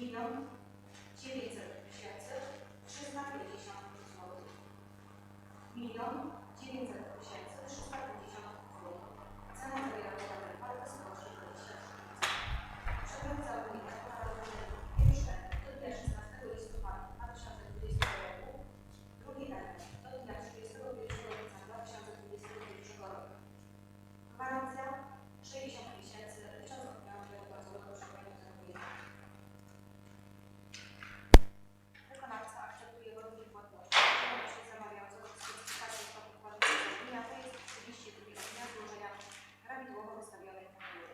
Milion 900 tysięcy 350 zł. Milion 900 tysięcy 350 zł. Cena zawiera podatek VAT w wysokości 23%. Przedmiot zamówienia pokazany pierwszy do dnia 16 listopada 2020 roku, drugi etap do dnia 31 lipca 2021 roku. Gwarancja 60 miesięcy licząc od dnia wypłaconego przedmiotu zamówienia. Wykonawca akceptuje warunki płatności wykonane przez zamawiającego w specyfikacji stopy płatności zamówienia, to jest 32 od dnia złożenia prawidłowo wystawionej faktury.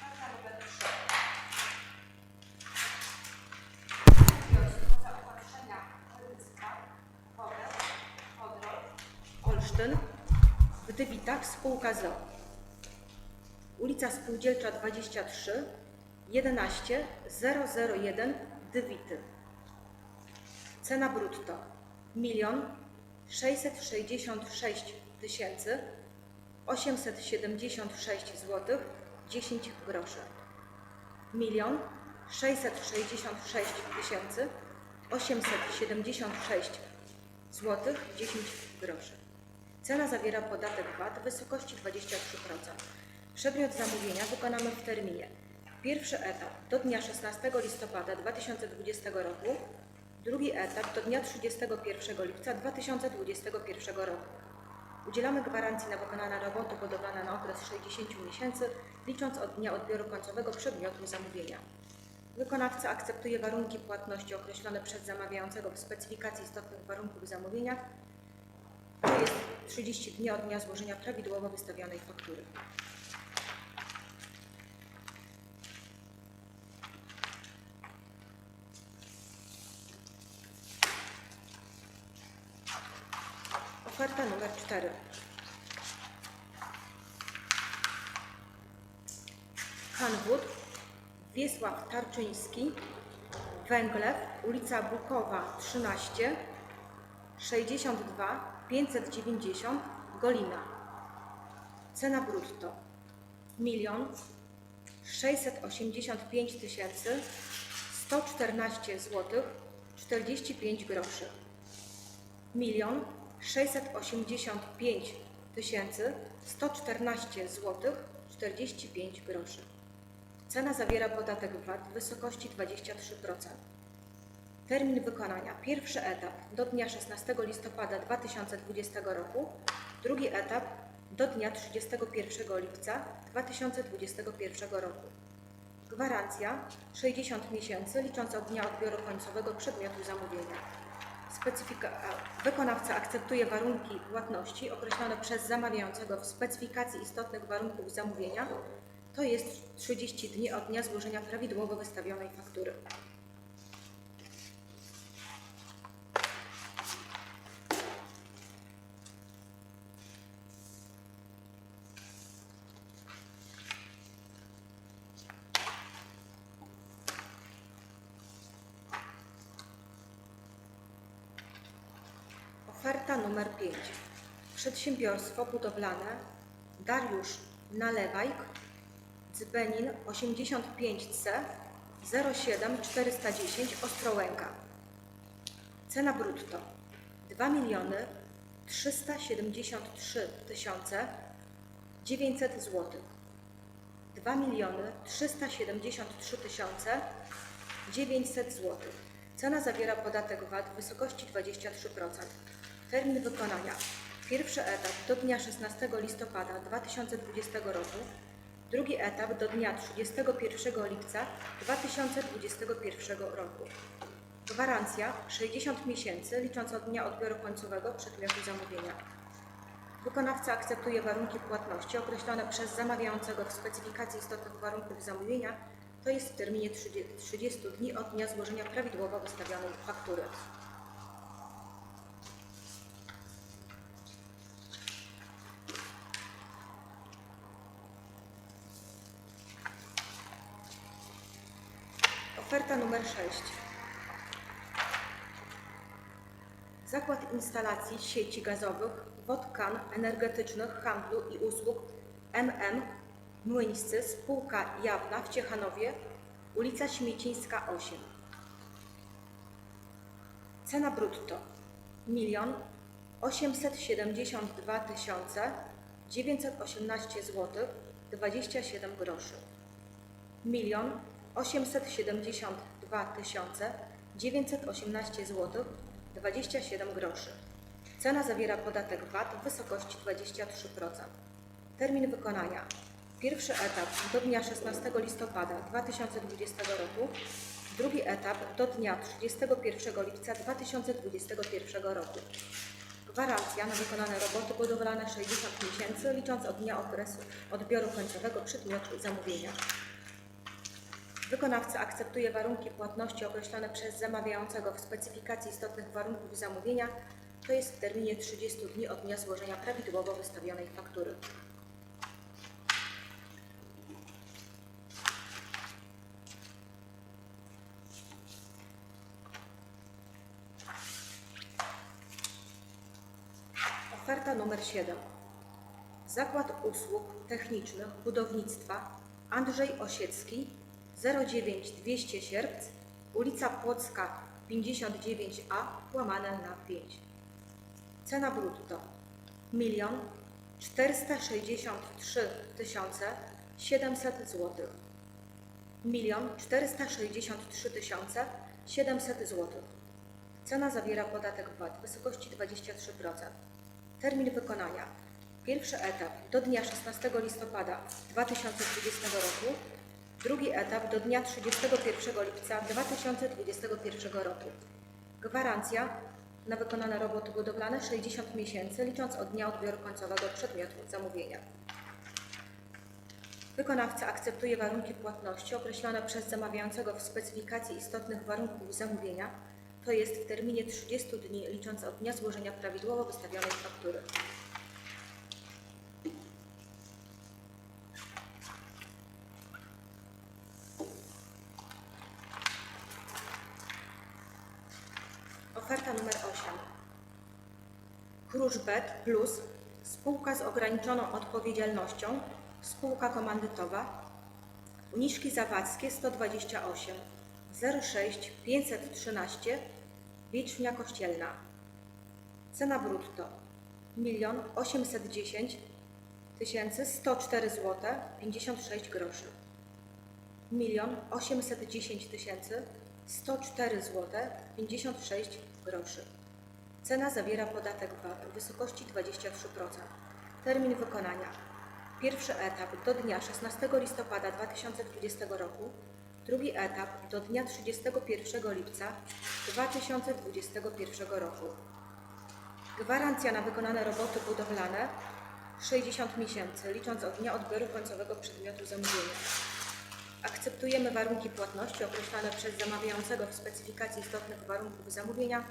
Karta numer 3. Wniosek o zaopatrzenia ryzyka, wodę, wodór, Olsztyn, w Dywitach spółka ZO. Ulica Spółdzielcza 23, 11 001 Dywity. Cena brutto 1 666 tysięcy 876 zł 10 groszy. 1 666 tysięcy 876 zł 10 groszy. Cena zawiera podatek VAT w wysokości 23%. Przedmiot zamówienia wykonamy w terminie. Pierwszy etap do dnia 16 listopada 2020 roku, drugi etap do dnia 31 lipca 2021 roku. Udzielamy gwarancji na wykonane roboty budowlane na okres 60 miesięcy, licząc od dnia odbioru końcowego przedmiotu zamówienia. Wykonawca akceptuje warunki płatności określone przez zamawiającego w specyfikacji istotnych warunków zamówienia, to jest 30 dni od dnia złożenia prawidłowo wystawionej faktury. Oferta numer 4. Hanwood, Wiesław Tarczyński, Węglew, ulica Bukowa 13, 62 590 Golina. Cena brutto 1 685 tysięcy 114 zł 45 groszy. 1 685 tysięcy 114 zł 45 groszy. Cena zawiera podatek VAT w wysokości 23%. Termin wykonania. Pierwszy etap do dnia 16 listopada 2020 roku. Drugi etap do dnia 31 lipca 2021 roku. Gwarancja 60 miesięcy licząc od dnia odbioru końcowego przedmiotu zamówienia. Specyfika, wykonawca akceptuje warunki płatności określone przez zamawiającego w specyfikacji istotnych warunków zamówienia, to jest 30 dni od dnia złożenia prawidłowo wystawionej faktury. Oferta numer 5. Przedsiębiorstwo budowlane Dariusz Nalewajk, Dzbenin 85C 07410 Ostrołęka. Cena brutto 2 miliony 373 tysiące 900 zł. 2 miliony 373 tysiące 900 zł. Cena zawiera podatek VAT w wysokości 23%. Termin wykonania. Pierwszy etap do dnia 16 listopada 2020 roku. Drugi etap do dnia 31 lipca 2021 roku. Gwarancja 60 miesięcy licząc od dnia odbioru końcowego przedmiotu zamówienia. Wykonawca akceptuje warunki płatności określone przez zamawiającego w specyfikacji istotnych warunków zamówienia, to jest w terminie 30 30 dni od dnia złożenia prawidłowo wystawionej faktury. Oferta numer 6. Zakład instalacji sieci gazowych, wodkan energetycznych, handlu i usług MM Młyńscy, spółka jawna w Ciechanowie, ulica Śmiecińska 8. Cena brutto 1 872 918 zł 27 groszy. 1 872 918 zł 27 groszy. Cena zawiera podatek VAT w wysokości 23%. Termin wykonania. Pierwszy etap do dnia 16 listopada 2020 roku. Drugi etap do dnia 31 lipca 2021 roku. Gwarancja na wykonane roboty budowlane 60 miesięcy, licząc od dnia okresu odbioru końcowego przedmiotu zamówienia. Wykonawca akceptuje warunki płatności określone przez zamawiającego w specyfikacji istotnych warunków zamówienia, to jest w terminie 30 dni od dnia złożenia prawidłowo wystawionej faktury. Oferta numer 7. Zakład Usług Technicznych Budownictwa Andrzej Osiecki 09200 Sierpc, ulica Płocka 59A, łamane na 5. Cena brutto 1 463 700 zł. 1 463 700 zł. Cena zawiera podatek VAT w wysokości 23%. Termin wykonania. Pierwszy etap do dnia 16 listopada 2020 roku. Drugi etap do dnia 31 lipca 2021 roku. Gwarancja na wykonane roboty budowlane 60 miesięcy, licząc od dnia odbioru końcowego przedmiotu zamówienia. Wykonawca akceptuje warunki płatności określone przez zamawiającego w specyfikacji istotnych warunków zamówienia, to jest w terminie 30 dni, licząc od dnia złożenia prawidłowo wystawionej faktury. Oferta numer 8. Kruszbet Plus, spółka z ograniczoną odpowiedzialnością, spółka komandytowa, Uniszki Zawadzkie 128 06 513 Wietrznia Kościelna. Cena brutto 1 810 104 zł 56 groszy. 1 810 104 zł 56 groszy. Cena zawiera podatek VAT w wysokości 23%. Termin wykonania. Pierwszy etap do dnia 16 listopada 2020 roku. Drugi etap do dnia 31 lipca 2021 roku. Gwarancja na wykonane roboty budowlane 60 miesięcy, licząc od dnia odbioru końcowego przedmiotu zamówienia. Akceptujemy warunki płatności określone przez zamawiającego w specyfikacji istotnych warunków zamówienia,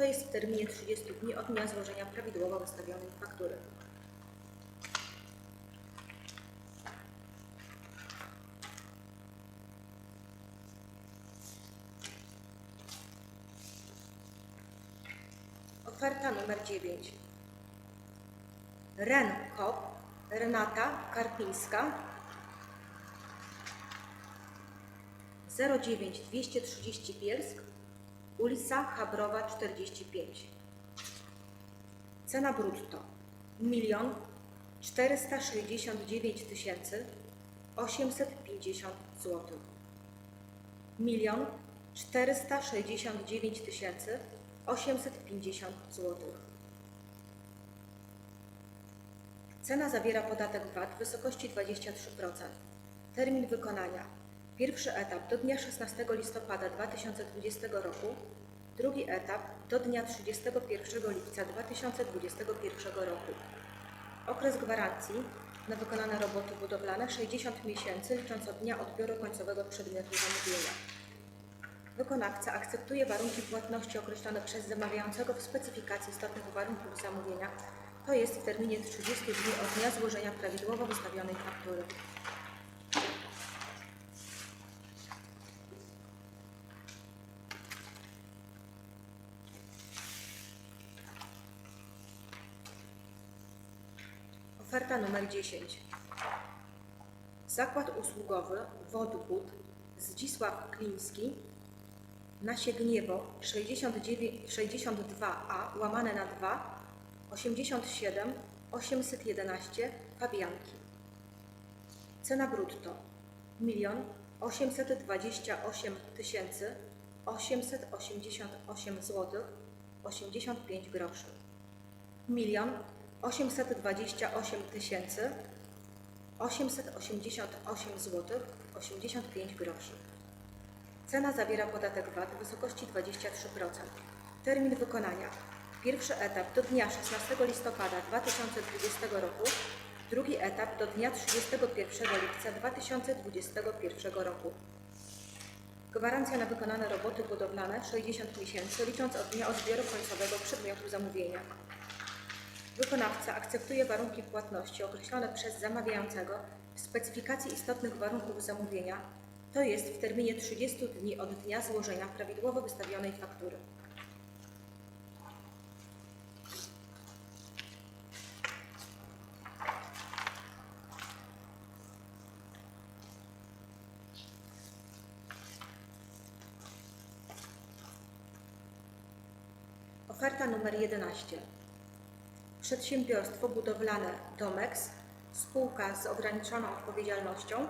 to jest w terminie 30 dni od dnia złożenia prawidłowo wystawionej faktury. Oferta numer 9. Ren Kop, Renata Karpińska 09 230 Bielsk, ulica Habrowa 45. Cena brutto 1 469 tysięcy 850 zł. 1 469 tysięcy 850 zł. Cena zawiera podatek VAT w wysokości 23%. Termin wykonania. Pierwszy etap do dnia 16 listopada 2020 roku. Drugi etap do dnia 31 lipca 2021 roku. Okres gwarancji na wykonane roboty budowlane 60 miesięcy licząc od dnia odbioru końcowego przedmiotu zamówienia. Wykonawca akceptuje warunki płatności określone przez zamawiającego w specyfikacji istotnych warunków zamówienia, to jest w terminie 30 dni od dnia złożenia prawidłowo wystawionej faktury. Oferta numer 10. Zakład usługowy Wodgód Zdzisław Kliński na Siegniewo 69, 62A łamane na 2 87 811 Fabianki. Cena brutto 1 828 tysięcy 888 zł 85 groszy. 1 828 tysięcy 888 zł 85 groszy. Cena zawiera podatek VAT w wysokości 23%. Termin wykonania. Pierwszy etap do dnia 16 listopada 2020 roku. Drugi etap do dnia 31 lipca 2021 roku. Gwarancja na wykonane roboty budowlane 60 miesięcy, licząc od dnia odbioru końcowego przedmiotu zamówienia. Wykonawca akceptuje warunki płatności określone przez zamawiającego w specyfikacji istotnych warunków zamówienia, to jest w terminie 30 dni od dnia złożenia prawidłowo wystawionej faktury. Oferta numer 11. Przedsiębiorstwo budowlane Domex, spółka z ograniczoną odpowiedzialnością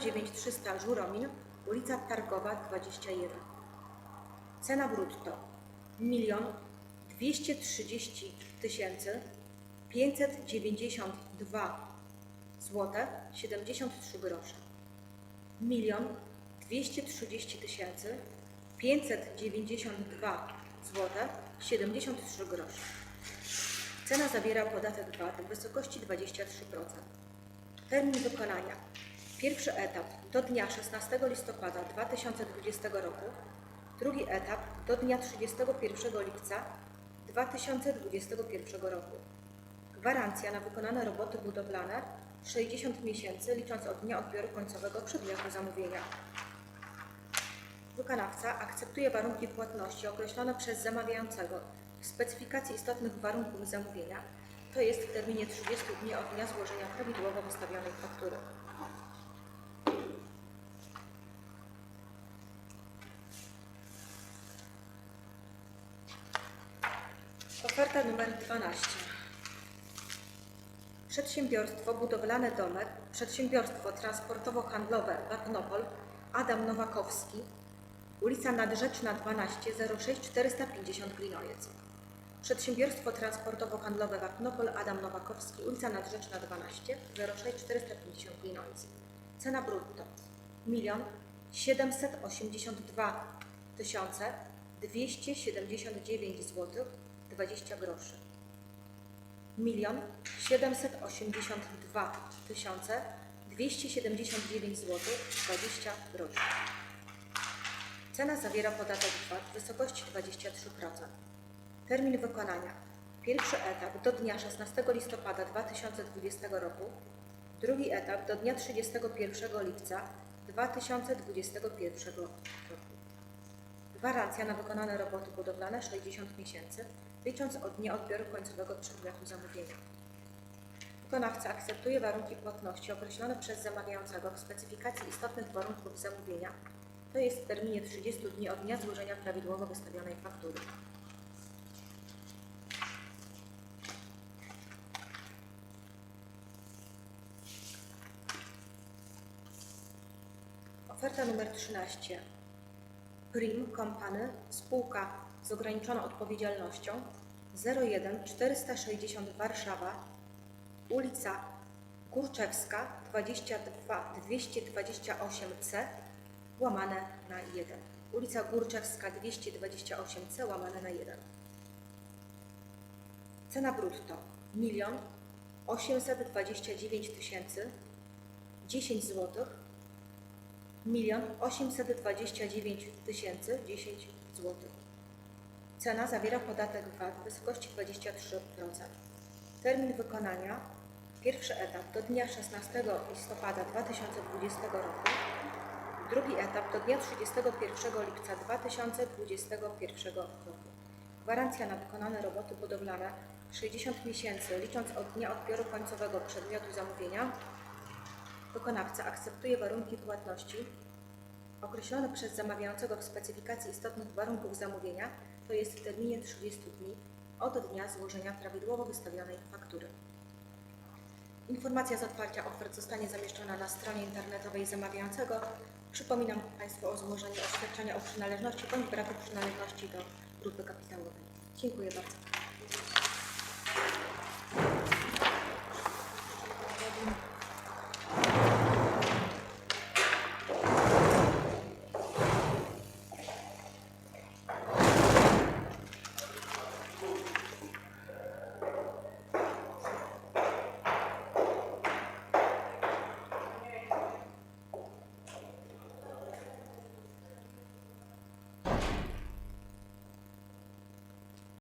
09300 Żuromin, ulica Targowa 21. Cena brutto 1 230 tysięcy 592 zł 73 grosze. 1 230 tysięcy 592 zł 73 grosze. Cena zawiera podatek VAT w wysokości 23%. Termin wykonania. Pierwszy etap do dnia 16 listopada 2020 roku. Drugi etap do dnia 31 lipca 2021 roku. Gwarancja na wykonane roboty budowlane 60 miesięcy licząc od dnia odbioru końcowego przedmiotu zamówienia. Wykonawca akceptuje warunki płatności określone przez zamawiającego specyfikacji istotnych warunków zamówienia, to jest w terminie 30 dni od dnia złożenia prawidłowo wystawionej faktury. Oferta numer 12. Przedsiębiorstwo Budowlane Domek, Przedsiębiorstwo Transportowo-Handlowe Wapnopol, Adam Nowakowski, ulica Nadrzeczna 12 06 450 Glinowiec. Przedsiębiorstwo transportowo-handlowe Wapnopol Adam Nowakowski, ulica Nadrzeczna 12 06 450 Glinowiec. Cena brutto 1 782 279 zł 20 groszy. 1 782 279 zł 20 groszy. Cena zawiera podatek VAT w wysokości 23%. Termin wykonania. Pierwszy etap do dnia 16 listopada 2020 roku. Drugi etap do dnia 31 lipca 2021 roku. Gwarancja na wykonane roboty budowlane 60 miesięcy, licząc od dnia odbioru końcowego przedmiotu zamówienia. Wykonawca akceptuje warunki płatności określone przez zamawiającego w specyfikacji istotnych warunków zamówienia, to jest w terminie 30 dni od dnia złożenia prawidłowo wystawionej faktury. Oferta numer 13. Prim Company, spółka z ograniczoną odpowiedzialnością 01 460 Warszawa, ulica Kurczewska 22 228C łamane na 1. Ulica Górczewska 228C łamane na 1. Cena brutto 1 829 tysięcy 10 zł 1 829 tysięcy 10 zł. Cena zawiera podatek VAT w wysokości 23%. Termin wykonania pierwszy etap do dnia 16 listopada 2020 roku Drugi etap do dnia 31 lipca 2021 roku. Gwarancja na wykonane roboty budowlane 60 miesięcy, licząc od dnia odbioru końcowego przedmiotu zamówienia. Wykonawca akceptuje warunki płatności określone przez zamawiającego w specyfikacji istotnych warunków zamówienia, to jest w terminie 30 dni od dnia złożenia prawidłowo wystawionej faktury. Informacja z otwarcia ofert zostanie zamieszczona na stronie internetowej zamawiającego. Przypominam Państwu o złożeniu oświadczenia o przynależności bądź braku przynależności do grupy kapitałowej. Dziękuję bardzo.